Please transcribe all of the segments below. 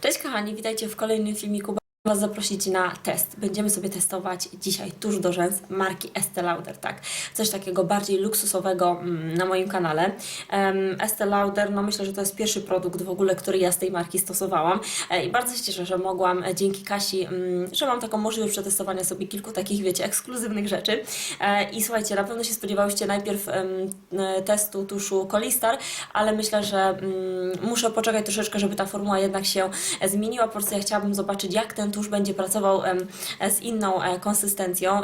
Cześć kochani, witajcie w kolejnym filmiku. Was zaprosić na test. Będziemy sobie testować dzisiaj tuż do rzęs marki Estee Lauder, tak? Coś takiego bardziej luksusowego mm, na moim kanale. Estee Lauder, no myślę, że to jest pierwszy produkt w ogóle, który ja z tej marki stosowałam e, i bardzo się cieszę, że mogłam e, dzięki Kasi, mm, że mam taką możliwość przetestowania sobie kilku takich, wiecie, ekskluzywnych rzeczy. E, I słuchajcie, na pewno się spodziewałyście najpierw testu tuszu Colistar, ale myślę, że mm, muszę poczekać troszeczkę, żeby ta formuła jednak się zmieniła. Po prostu ja chciałabym zobaczyć, jak ten tusz będzie pracował z inną e, konsystencją.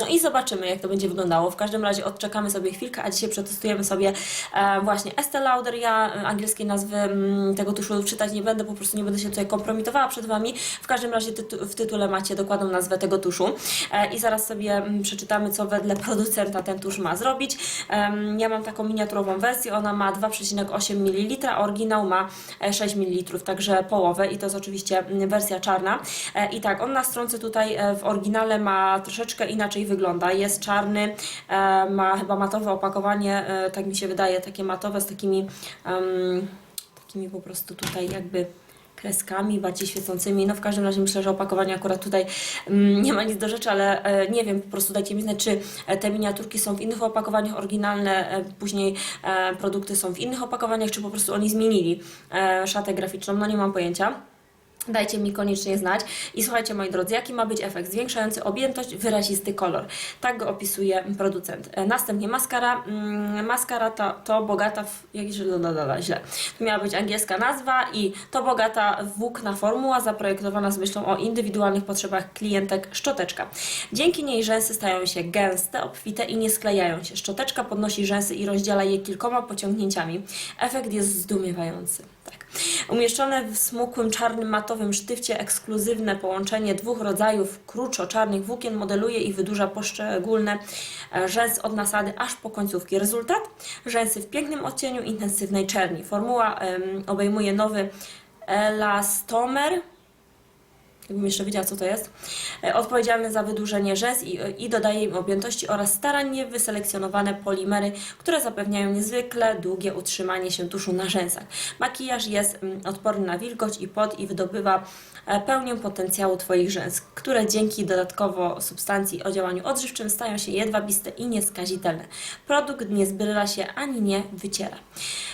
No i zobaczymy, jak to będzie wyglądało. W każdym razie odczekamy sobie chwilkę, a dzisiaj przetestujemy sobie e, właśnie Estee Lauder. Ja e, angielskiej nazwy tego tuszu czytać nie będę, po prostu nie będę się tutaj kompromitowała przed Wami. W każdym razie tytu w tytule macie dokładną nazwę tego tuszu. I zaraz sobie przeczytamy, co wedle producenta ten tusz ma zrobić. Ja mam taką miniaturową wersję, ona ma 2,8 ml, oryginał ma e, 6 ml, także połowę i to jest oczywiście wersja czarna. E, I tak, on na stronce tutaj e, w oryginale ma troszeczkę inaczej wygląda. Jest czarny, e, ma chyba matowe opakowanie, tak mi się wydaje, takie matowe z takimi, em, takimi po prostu tutaj jakby kreskami bardziej świecącymi. No w każdym razie myślę, że opakowanie akurat tutaj mm, nie ma nic do rzeczy, ale nie wiem, po prostu dajcie mi znać, czy te miniaturki są w innych opakowaniach, oryginalne, później produkty są w innych opakowaniach, czy po prostu oni zmienili szatę graficzną, no nie mam pojęcia. Dajcie mi koniecznie znać. I słuchajcie, moi drodzy, jaki ma być efekt? Zwiększający objętość, wyrazisty kolor. Tak go opisuje producent. E, Następnie maskara. Mm, Maskara to, to bogata w... Jak źle, no, no, źle. To miała być angielska nazwa i to bogata włókna formuła zaprojektowana z myślą o indywidualnych potrzebach klientek szczoteczka. Dzięki niej rzęsy stają się gęste, obfite i nie sklejają się. Szczoteczka podnosi rzęsy i rozdziela je kilkoma pociągnięciami. Efekt jest zdumiewający. Umieszczone w smukłym czarnym matowym sztywcie ekskluzywne połączenie dwóch rodzajów kruczo-czarnych włókien modeluje i wydłuża poszczególne e, rzęsy od nasady aż po końcówki. Rezultat? Rzęsy w pięknym odcieniu intensywnej czerni. Formuła obejmuje nowy elastomer, jakbym jeszcze wiedziała, co to jest, e, odpowiedzialny za wydłużenie rzęs i, i dodaje im objętości oraz starannie wyselekcjonowane polimery, które zapewniają niezwykle długie utrzymanie się tuszu na rzęsach. Makijaż jest mm, odporny na wilgoć i pot i wydobywa e, pełnię potencjału Twoich rzęs, które dzięki dodatkowo substancji o działaniu odżywczym stają się jedwabiste i nieskazitelne. Produkt nie zbryla się ani nie wyciera.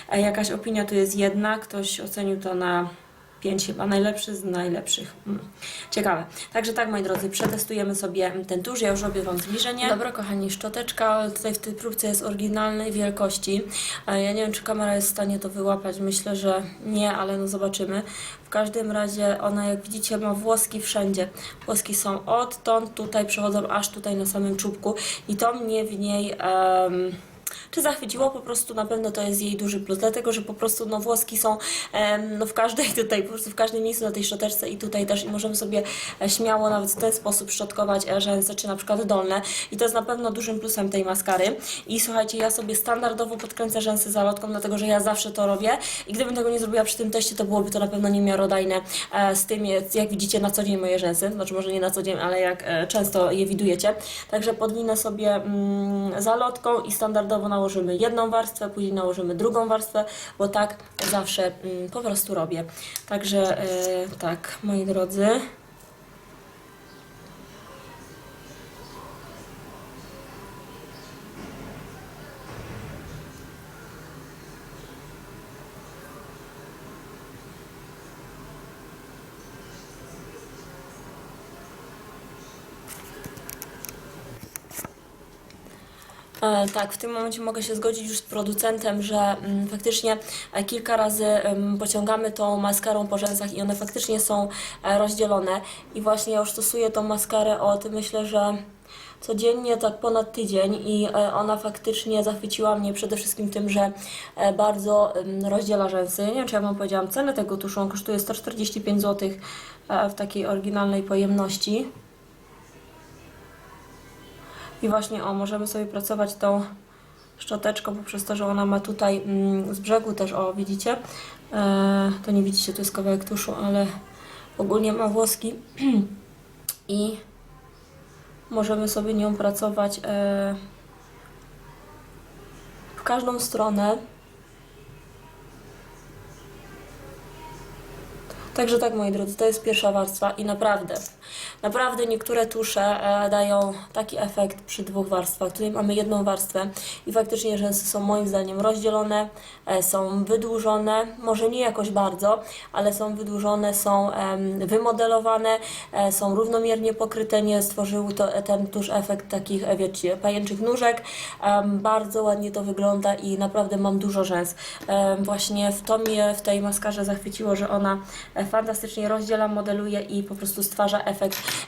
E, Jakaś opinia tu jest jedna, ktoś ocenił to na 5 chyba najlepszy z najlepszych. Mm. Ciekawe. Także tak, moi drodzy, przetestujemy sobie ten tusz. Ja już robię Wam zbliżenie. Dobra, kochani, szczoteczka tutaj w tej próbce jest oryginalnej wielkości. E, Ja nie wiem, czy kamera jest w stanie to wyłapać. Myślę, że nie, ale no zobaczymy. W każdym razie ona, jak widzicie, ma włoski wszędzie. Włoski są odtąd, tutaj przechodzą aż tutaj na samym czubku i to mnie w niej... em, czy zachwyciło? Po prostu na pewno to jest jej duży plus, dlatego że po prostu no, włoski są no, w każdej tutaj, po prostu w każdym miejscu na tej szczoteczce i tutaj też i możemy sobie e, śmiało nawet w ten sposób szczotkować e, rzęsy, czy na przykład dolne. I to jest na pewno dużym plusem tej maskary. I słuchajcie, ja sobie standardowo podkręcę rzęsy zalotką, dlatego że ja zawsze to robię. I gdybym tego nie zrobiła przy tym teście, to byłoby to na pewno niemiarodajne e, z tym, jak widzicie na co dzień moje rzęsy, znaczy może nie na co dzień, ale jak często je widujecie, także podwinę sobie mm, zalotką i standardowo nałożymy jedną warstwę, później nałożymy drugą warstwę, bo tak zawsze mm, po prostu robię. Także e, tak, moi drodzy. Tak, w tym momencie mogę się zgodzić już z producentem, że mm, faktycznie e, kilka razy pociągamy tą maskarą po rzęsach i one faktycznie są e, rozdzielone. I właśnie ja już stosuję tą maskarę od myślę, że codziennie tak ponad tydzień i e, ona faktycznie zachwyciła mnie przede wszystkim tym, że e, bardzo rozdziela rzęsy. Nie wiem, czy ja Wam powiedziałam cenę tego tuszu, on kosztuje 145 zł e, w takiej oryginalnej pojemności. I właśnie o, możemy sobie pracować tą szczoteczką poprzez to, że ona ma tutaj mm, z brzegu też, o widzicie, e, to nie widzicie, to jest kawałek tuszu, ale ogólnie ma włoski i możemy sobie nią pracować e, w każdą stronę. Także tak, moi drodzy, to jest pierwsza warstwa i naprawdę, naprawdę niektóre tusze e, dają taki efekt przy dwóch warstwach. Tutaj mamy jedną warstwę i faktycznie rzęsy są moim zdaniem rozdzielone, e, są wydłużone, może nie jakoś bardzo, ale są wydłużone, są wymodelowane, e, są równomiernie pokryte, nie stworzył to ten tusz efekt takich, wiecie, pajęczych nóżek. Bardzo ładnie to wygląda i naprawdę mam dużo rzęs. Właśnie w to mnie w tej maskarze zachwyciło, że ona fantastycznie rozdziela, modeluje i po prostu stwarza efekt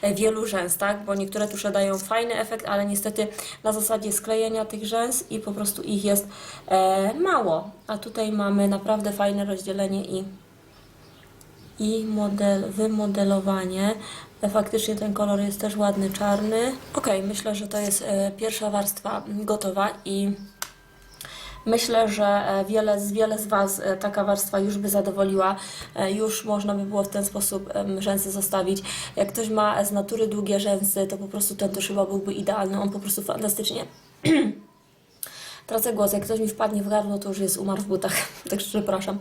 e, wielu rzęs, tak? Bo niektóre tusze dają fajny efekt, ale niestety na zasadzie sklejenia tych rzęs i po prostu ich jest e, mało. A tutaj mamy naprawdę fajne rozdzielenie i i model, wymodelowanie. E, Faktycznie ten kolor jest też ładny, czarny. Ok, myślę, że to jest pierwsza warstwa gotowa i myślę, że e, wiele wiele z Was e, taka warstwa już by zadowoliła. E, Już można by było w ten sposób rzęsy zostawić. Jak ktoś ma z natury długie rzęsy, to po prostu ten tusz chyba byłby idealny. On po prostu fantastycznie Tracę głos, jak ktoś mi wpadnie w gardło, to już jest umarł w butach, także przepraszam.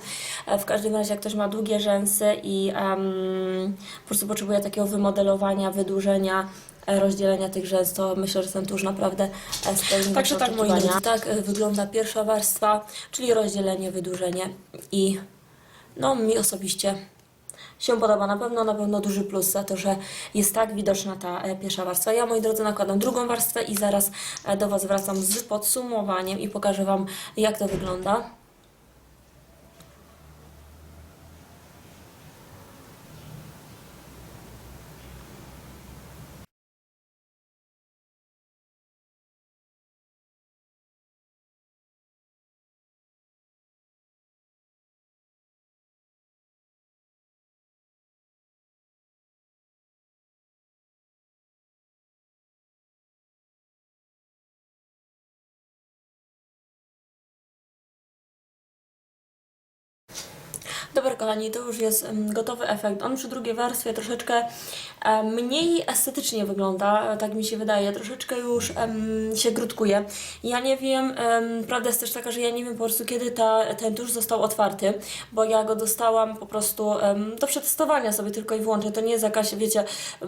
W każdym razie, jak ktoś ma długie rzęsy i em, po prostu potrzebuje takiego wymodelowania, wydłużenia, rozdzielenia tych rzęs, to myślę, że ten tusz naprawdę e, spełni Także tak, moi oczekiwania. drodzy. Tak e, wygląda pierwsza warstwa, czyli rozdzielenie, wydłużenie i no mi osobiście się podoba. Na pewno, na pewno duży plus za to, że jest tak widoczna ta e, pierwsza warstwa. Ja, moi drodzy, nakładam drugą warstwę i zaraz e, do Was wracam z podsumowaniem i pokażę Wam, jak to wygląda. Dobra, kochani, to już jest gotowy efekt. On przy drugiej warstwie troszeczkę mniej estetycznie wygląda, tak mi się wydaje. Troszeczkę już się grudkuje. Ja nie wiem, em, prawda jest też taka, że ja nie wiem po prostu kiedy ta, ten tusz został otwarty, bo ja go dostałam po prostu do przetestowania sobie tylko i wyłącznie. To nie jest jakaś, wiecie,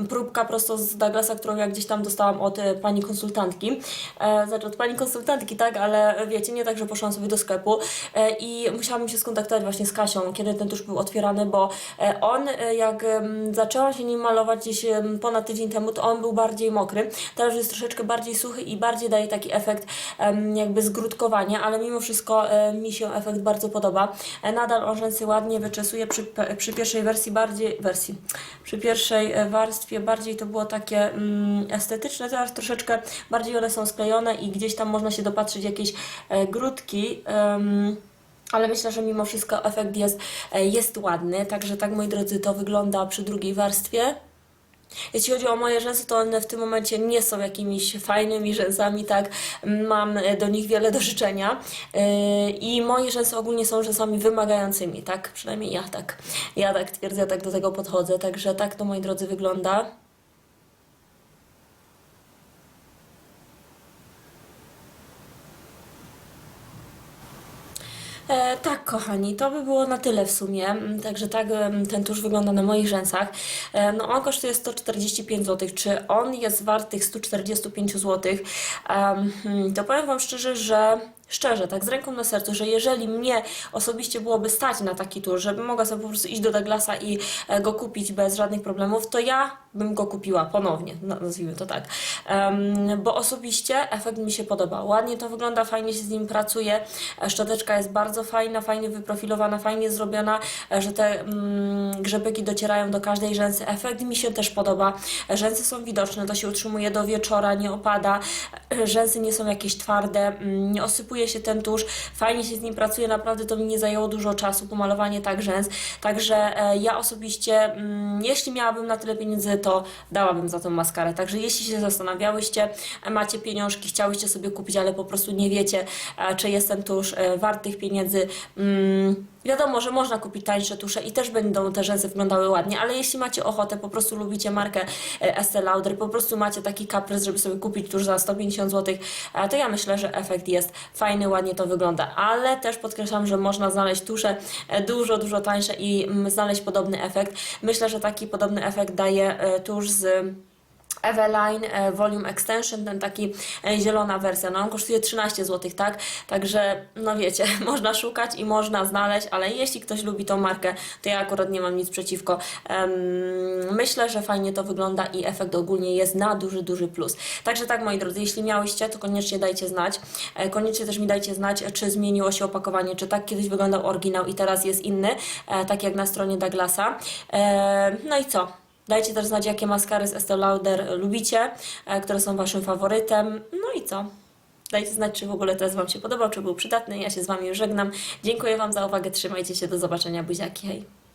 próbka prosto z Douglasa, którą ja gdzieś tam dostałam od e, pani konsultantki. E, znaczy od pani konsultantki, tak, ale wiecie, nie tak, że poszłam sobie do sklepu e, i musiałam się skontaktować właśnie z Kasią, kiedy ten tusz był otwierany, bo e, on, e, jak zaczęłam się nim malować gdzieś ponad tydzień temu, to on był bardziej mokry. Teraz jest troszeczkę bardziej suchy i bardziej daje taki efekt jakby zgrudkowania, ale mimo wszystko e, mi się efekt bardzo podoba. Nadal on rzęsy ładnie wyczesuje przy, przy pierwszej wersji bardziej, wersji, przy pierwszej warstwie bardziej to było takie mm, estetyczne, teraz troszeczkę bardziej one są sklejone i gdzieś tam można się dopatrzyć jakieś grudki. em, ale myślę, że mimo wszystko efekt jest, e, jest ładny, także tak moi drodzy to wygląda przy drugiej warstwie. Jeśli chodzi o moje rzęsy, to one w tym momencie nie są jakimiś fajnymi rzęsami, tak? Mam e, do nich wiele do życzenia. Yy, I moje rzęsy ogólnie są rzęsami wymagającymi, tak? Przynajmniej ja tak. Ja tak twierdzę, tak do tego podchodzę. Także tak to, moi drodzy, wygląda. E, tak, kochani, to by było na tyle w sumie. Mm, Także tak ten tusz wygląda na moich rzęsach. E, no, on kosztuje 145 zł. Czy on jest wart tych 145 zł? Hmm, to powiem Wam szczerze, że szczerze, tak z ręką na sercu, że jeżeli mnie osobiście byłoby stać na taki tur, żebym mogła sobie po prostu iść do Douglasa i e, go kupić bez żadnych problemów, to ja bym go kupiła ponownie, no, nazwijmy to tak. Em, bo osobiście efekt mi się podoba. Ładnie to wygląda, fajnie się z nim pracuje. E, Szczoteczka jest bardzo fajna, fajnie wyprofilowana, fajnie zrobiona, e, że te mm, grzebyki docierają do każdej rzęsy. Efekt mi się też podoba. Rzęsy są widoczne, to się utrzymuje do wieczora, nie opada. Rzęsy nie są jakieś twarde, mm, nie osypuje się ten tusz. Fajnie się z nim pracuje, naprawdę to mi nie zajęło dużo czasu, pomalowanie tak rzęs. Także e, ja osobiście, mm, jeśli miałabym na tyle pieniędzy, to dałabym za tą maskarę. Także jeśli się zastanawiałyście, e, macie pieniążki, chciałyście sobie kupić, ale po prostu nie wiecie, e, czy jest ten tusz wart tych pieniędzy, mm, Wiadomo, że można kupić tańsze tusze i też będą te rzęsy wyglądały ładnie, ale jeśli macie ochotę, po prostu lubicie markę e, Estée Lauder, po prostu macie taki kaprys, żeby sobie kupić tuż za 150 zł, e, to ja myślę, że efekt jest fajny, ładnie to wygląda. Ale też podkreślam, że można znaleźć tusze e, dużo, dużo tańsze i mm, znaleźć podobny efekt. Myślę, że taki podobny efekt daje tusz z Eveline e, Volume Extension, ten taki e, zielona wersja, no on kosztuje 13 zł, tak? Także, no wiecie, można szukać i można znaleźć, ale jeśli ktoś lubi tą markę, to ja akurat nie mam nic przeciwko. Myślę, że fajnie to wygląda i efekt ogólnie jest na duży, duży plus. Także tak, moi drodzy, jeśli miałyście, to koniecznie dajcie znać. E, Koniecznie też mi dajcie znać, czy zmieniło się opakowanie, czy tak kiedyś wyglądał oryginał i teraz jest inny, tak jak na stronie Douglasa. No i co? Dajcie też znać, jakie maskary z Estée Lauder lubicie, e, które są Waszym faworytem. No i co? Dajcie znać, czy w ogóle test Wam się podobał, czy był przydatny. Ja się z Wami żegnam. Dziękuję Wam za uwagę, trzymajcie się, do zobaczenia, buziaki, hej!